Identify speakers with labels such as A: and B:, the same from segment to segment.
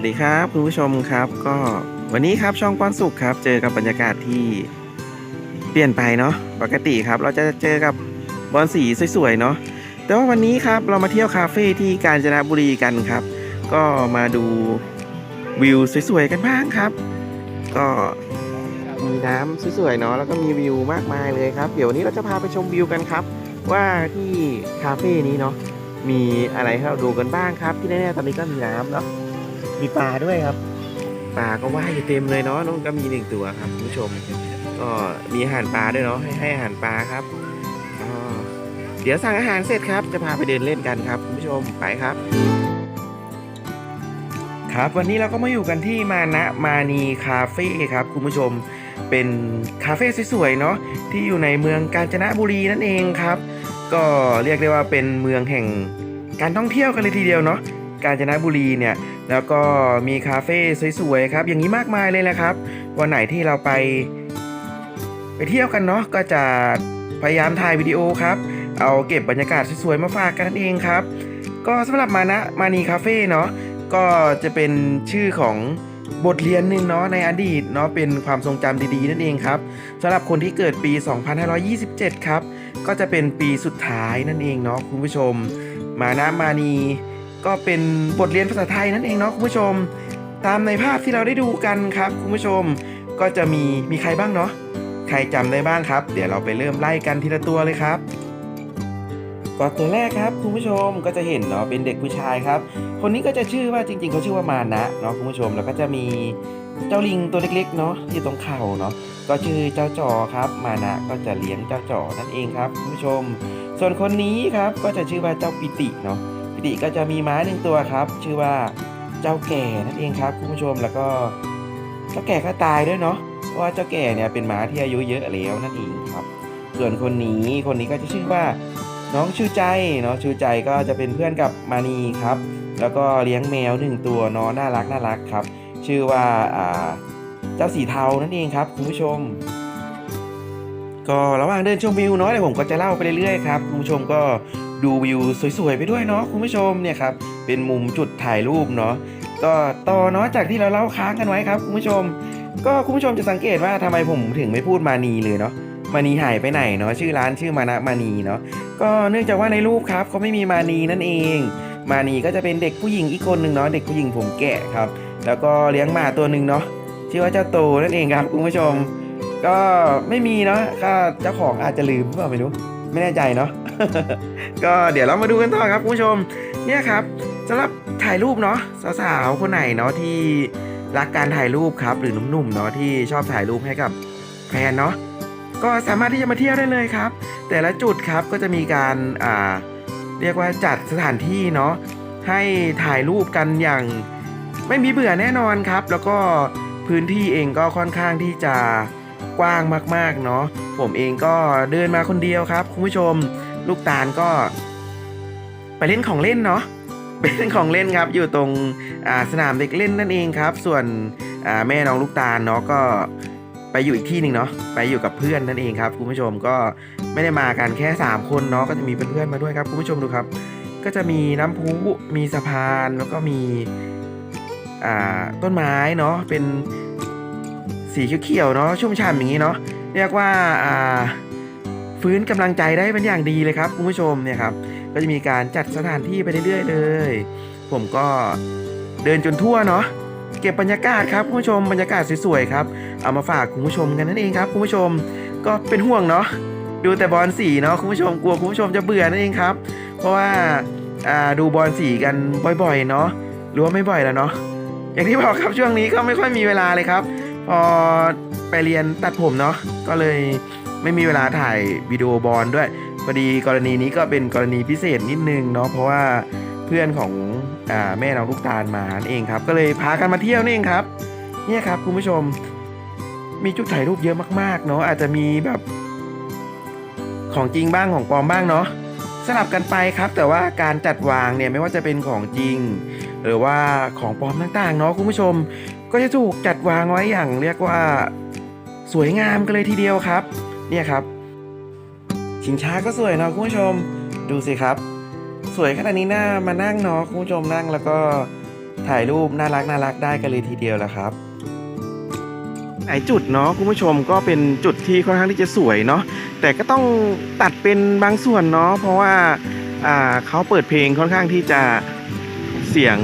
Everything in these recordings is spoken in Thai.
A: วัสดีครับคุณผู้ชมครับก็วันนี้ครับช่องป้อนสุขครับ เจอกับบรรยากาศที่เปลี่ยนไปเนาะปกติครับ เราจะเจอกับบอลสีสวยๆเนาะแต่ว่าวันนี้ครับเรามาเที่ยวคาเฟ่ที่กาญจนบุรีกันครับ ก็มาดูวิวสวยๆกันบ้างครับ ก็มีน้ำสวยๆเนาะแล้วก็มีวิวมากมายเลยครับ เดี๋ยววันนี้เราจะพาไปชมวิวกันครับ ว่าที่คาเฟ่นี้เนาะมีอะไรให้เราดูกันบ้างครับ ที่แน่ๆตอนนี้ก็มีน้ำเนาะ มีปลาด้วยครับปลาก็ว่ายอยู่เต็มเลยเนาะน้องก็มีหนึ่งตัวครับคุณผู้ชมก็มีอาหารปลาด้วยเนาะให้ให้อาหารปลาครับก็เดี๋ยวสั่งอาหารเสร็จครับ จะพาไปเดินเล่นกันครับคุณผู้ชมไปครับ ครับวันนี้เราก็มาอยู่กันที่มานะมานีคาเฟ่ครับคุณผู้ชมเป็นคาเฟ่สวยๆเนาะที่อยู่ในเมืองกาญจนบุรีนั่นเองครับ ก็เรียกได้ว่าเป็นเมืองแห่งการท่องเที่ยวกันเลยทีเดียวเนาะ กาญจนบุรีเนี่ยแล้วก็มีคาเฟ่สวยๆครับ อย่างนี้มากมายเลยแหละครับ วันไหนที่เราไป ไปเที่ยวกันเนาะก็จะพยายามถ่ายวิดีโอครับ เอาเก็บบรรยากาศสวยๆมาฝากกันเองครับ ก็สำหรับมานะมานีคาเฟ่เนาะก็จะเป็นชื่อของบทเรียนหนึ่งเนาะในอดีตเนาะเป็นความทรงจำดีๆ นั่นเองครับสำหรับคนที่เกิดปี 2527 ครับ ก็จะเป็นปีสุดท้ายนั่นเองเนาะคุณผู้ชม มานะมานี ก็เป็นบทเรียนภาษาไทยนั่นเองเนาะคุณผู้ชม ตามในภาพที่เราได้ดูกันครับคุณผู้ชม ก็จะมีมีใครบ้างเนาะใครจำได้บ้างครับ เดี๋ยวเราไปเริ่มไล่กันทีละตัวเลยครับก็ตัวแรกครับคุณผู้ชมก็จะเห็นเนาะเป็นเด็กผู้ชายครับ คนนี้ก็จะชื่อว่าจริง ๆเขาชื่อว่ามานะเนาะคุณผู้ชมแล้วก็จะมีเจ้าลิงตัวเล็กๆเนาะที่ตรงเข่าเนาะก็ชื่อเจ้าจอครับ มานะก็จะเลี้ยงเจ้าจอนั่นเองครับคุณผู้ชม ส่วนคนนี้ครับก็จะชื่อว่าเจ้าปิติเนาะ ปิติก็จะมีม้าหนึ่งตัวครับ ชื่อว่าเจ้าแก่นั่นเองครับคุณผู้ชมแล้วก็เจ้าแก่ก็ตายด้วยเนาะเพราะว่าเจ้าแก่เนี่ยเป็นม้าที่อายุเยอะแล้วนั่นเองครับ ส่วนคนนี้คนนี้ก็จะชื่อว่าน้องชื่อใจเนาะชื่อใจก็จะเป็นเพื่อนกับมานีครับ แล้วก็เลี้ยงแมวหนึ่งตัวเนาะน่ารักน่ารักครับ ชื่อว่าอ่าเจ้าสีเทานั่นเองครับคุณผู้ชม ก็ระหว่างเดินชมวิวเนาะเดี๋ยวผมก็จะเล่าไปเรื่อยๆครับคุณผู้ชมก็ ดูวิวสวยๆไปด้วยเนาะคุณผู้ชมเนี่ยครับเป็นมุมจุดถ่ายรูปเนาะก็ต่อเนาะจากที่เราเล่าค้างกันไว้ครับคุณผู้ชม ก็คุณผู้ชมจะสังเกตว่าทำไมผมถึงไม่พูดมานีเลยเนาะมานีหายไปไหนเนาะชื่อร้านชื่อมานะมานีเนาะก็เนื่องจากว่าในรูปครับเขาไม่มีมานีนั่นเอง มานีก็จะเป็นเด็กผู้หญิงอีกคนหนึ่งเนาะเด็กผู้หญิงผมแกะครับ แล้วก็เลี้ยงหมาตัวหนึ่งเนาะชื่อว่าเจ้าโตนั่นเองครับคุณผู้ชม ก็ไม่มีเนาะเจ้าของอาจจะลืมเปล่าไม่รู้ไม่แน่ใจเนาะ ก็เดี๋ยวเรามาดูกันต่อครับคุณผู้ชม เนี่ยครับสำหรับถ่ายรูปเนาะสาวๆคนไหนเนาะที่รักการถ่ายรูปครับ หรือหนุ่มๆเนาะที่ชอบถ่ายรูปให้กับแฟนเนาะก็สามารถที่จะมาเที่ยวได้เลยครับ แต่ละจุดครับก็จะมีการอ่าเรียกว่าจัดสถานที่เนาะให้ถ่ายรูปกันอย่างไม่มีเบื่อแน่นอนครับ แล้วก็พื้นที่เองก็ค่อนข้างที่จะกว้างมากๆเนาะผมเองก็เดินมาคนเดียวครับคุณผู้ชม ลูกตาลก็ ไปเล่นของเล่นเนาะไปเล่นของเล่นครับอยู่ตรงสนามเด็กเล่นนั่นเองครับ ส่วนแม่น้องลูกตาลเนาะก็ไปอยู่อีกที่หนึ่งเนาะไปอยู่กับเพื่อนนั่นเองครับคุณผู้ชมก็ไม่ได้มากันแค่ 3 คนเนาะก็จะมีเพื่อนๆมาด้วยครับคุณผู้ชมดูครับ ก็จะมีน้ำพุมีสะพานแล้วก็มีต้นไม้เนาะเป็นสีเขียวๆเนาะชุ่มฉ่ำอย่างนี้เนาะเรียกว่าอ่า ฟื้นกำลังใจได้เป็นอย่างดีเลยครับคุณผู้ชมเนี่ยครับก็จะมีการจัดสถานที่ไปเรื่อยๆเลย ผมก็เดินจนทั่วเนาะเก็บบรรยากาศครับคุณผู้ชมบรรยากาศสวยๆครับเอามาฝากคุณผู้ชมกันนั่นเองครับคุณผู้ชมก็เป็นห่วงเนาะดูแต่บอลสีเนาะคุณผู้ชมกลัวคุณผู้ชมจะเบื่อนั่นเองครับ เพราะว่าอ่าดูบอลสีกันบ่อยๆเนาะหรือว่าไม่บ่อยแล้วเนาะอย่างที่บอกครับช่วงนี้ก็ไม่ค่อยมีเวลาเลยครับ พอไปเรียนตัดผมเนาะก็เลย ไม่มีเวลาถ่ายวิดีโอบอลด้วยพอดีกรณีนี้ก็เป็นกรณีพิเศษนิดนึงเนาะเพราะว่าเพื่อนของอแม่น้องลูกตาลมาเองครับ ก็เลยพากันมาเที่ยวนี่เองครับ เนี่ยครับคุณผู้ชมมีจุดถ่ายรูปเยอะมากๆเนาะอาจจะมีแบบของจริงบ้างของปลอมบ้างเนาะสลับกันไปครับ แต่ว่าการจัดวางเนี่ยไม่ว่าจะเป็นของจริง หรือว่าของปลอมต่างๆเนาะคุณผู้ชม ก็จะถูกจัดวางไว้อย่างเรียกว่าสวยงามกันเลยทีเดียวครับ เนี่ยครับ ชิงช้าก็สวยเนาะคุณผู้ชม ดูสิครับ สวยขนาดนี้หน่ามานั่งเนาะคุณผู้ชมนั่งแล้วก็ถ่ายรูปน่ารักน่ารักได้กันเลยทีเดียวและครับหลายจุดเนาะคุณผู้ชมก็เป็นจุดที่ค่อนข้างที่จะสวยเนาะแต่ก็ต้องตัดเป็นบางส่วนเนาะเพราะว่าอ่าเขาเปิดเพลงค่อนข้างที่จะเสียง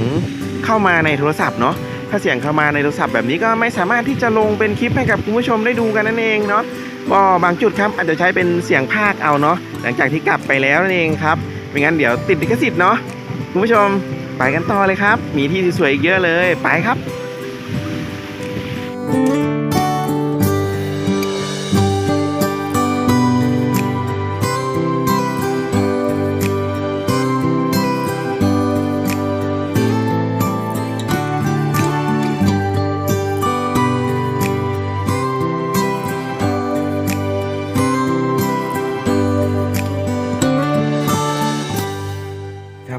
A: เข้ามาในโทรศัพท์เนาะถ้าเสียงเข้ามาในโทรศัพท์แบบนี้ก็ไม่สามารถที่จะลงเป็นคลิปให้กับคุณผู้ชมได้ดูกันนั่นเองเนาะ ก็บางจุดครับอาจจะใช้เป็นเสียงภาคเอาเนาะหลังจากที่กลับไปแล้วนั่นเองครับไม่งั้นเดี๋ยวติดลิขสิทธิ์เนาะคุณผู้ชมไปกันต่อเลยครับ มีที่สวยๆอีกเยอะเลยไปครับครั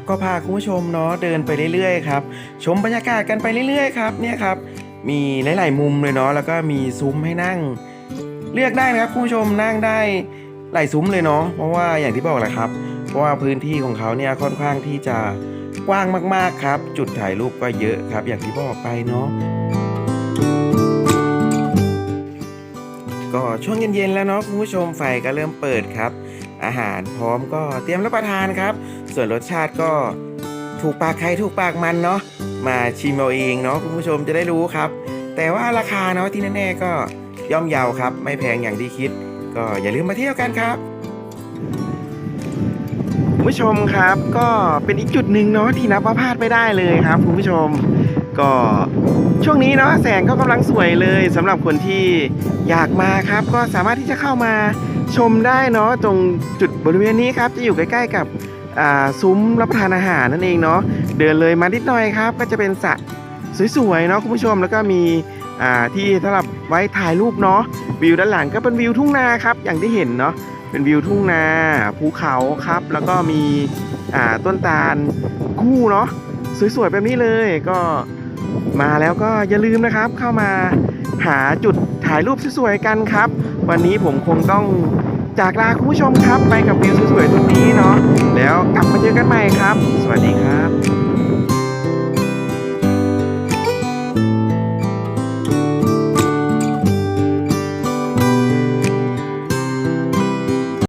A: ก็พาคุณผู้ชมเนาะเดินไปเรื่อยๆครับชมบรรยากาศกันไปเรื่อยๆครับเนี่ยครับมีหลาย ๆ มุมเลยเนาะแล้วก็มีซุ้มให้นั่ง เลือกได้นะครับคุณผู้ชมนั่งได้หลายซุ้มเลยเนาะเพราะว่าอย่างที่บอกแหละครับ เพราะว่าพื้นที่ของเขาเนี่ยค่อนข้างที่จะกว้างมากๆครับ จุดถ่ายรูปก็เยอะครับ อย่างที่บอกไปเนาะก็ช่วงเย็นๆแล้วเนาะคุณผู้ชมไฟก็เริ่มเปิดครับ อาหารพร้อมก็เตรียมรับประทานครับ ส่วนรสชาติก็ถูกปากใครถูกปากมันเนาะมาชิมเอาเองเนาะคุณผู้ชมจะได้รู้ครับ แต่ว่าราคาเนาะที่แน่ๆก็ย่อมเยาวครับ ไม่แพงอย่างที่คิด ก็อย่าลืมมาเที่ยวกันครับคุณผู้ชมครับก็เป็นอีกจุดหนึ่งเนาะที่นับว่าพลาดไม่ได้เลยครับคุณผู้ชม ก็ช่วงนี้เนาะแสงก็กำลังสวยเลยสำหรับคนที่อยากมาครับ ก็สามารถที่จะเข้ามา ชมได้เนาะตรงจุดบริเวณนี้ครับจะอยู่ใกล้ ๆ กับซุ้มรับประทานอาหารนั่นเองเนาะเดินเลยมานิดหน่อยครับ ก็จะเป็นสระสวยๆเนาะคุณผู้ชมแล้วก็มีที่สำหรับไว้ถ่ายรูปเนาะวิวด้านหลังก็เป็นวิวทุ่งนาครับอย่างที่เห็นเนาะเป็นวิวทุ่งนาภูเขาครับ แล้วก็มีต้นตาลคู่เนาะสวยๆแบบนี้เลยก็มาแล้วก็อย่าลืมนะครับเข้ามา หาจุดถ่ายรูปสวยๆกันครับ วันนี้ผมคงต้องจากลาคุณผู้ชมครับ ไปกับวิวสวยๆตรงนี้เนาะแล้วกลับมาเจอกันใหม่ครับ สวัสดีครับ